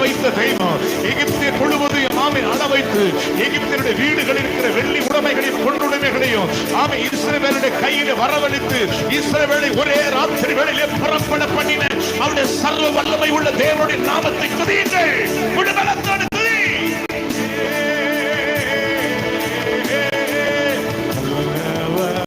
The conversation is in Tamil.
வைத்த தெய்வம் எகிப்தியர் முழுவதையும் ஆமை அட வைத்து எகிப்தியருடைய வீடுகளில் இருக்கிற வெள்ளி உடைமைகளையும் பொன்னுடைமைகளையும் ஆமை இஸ்ரேவேலுடைய கையில வரவழைத்து இஸ்ரேவேலை ஒரே ராத்திரி வேளையிலே புறப்பட பண்ணின அவருடைய சர்வ வல்லமை உள்ள தேவனுடைய நாமத்தை துதியுங்கள்.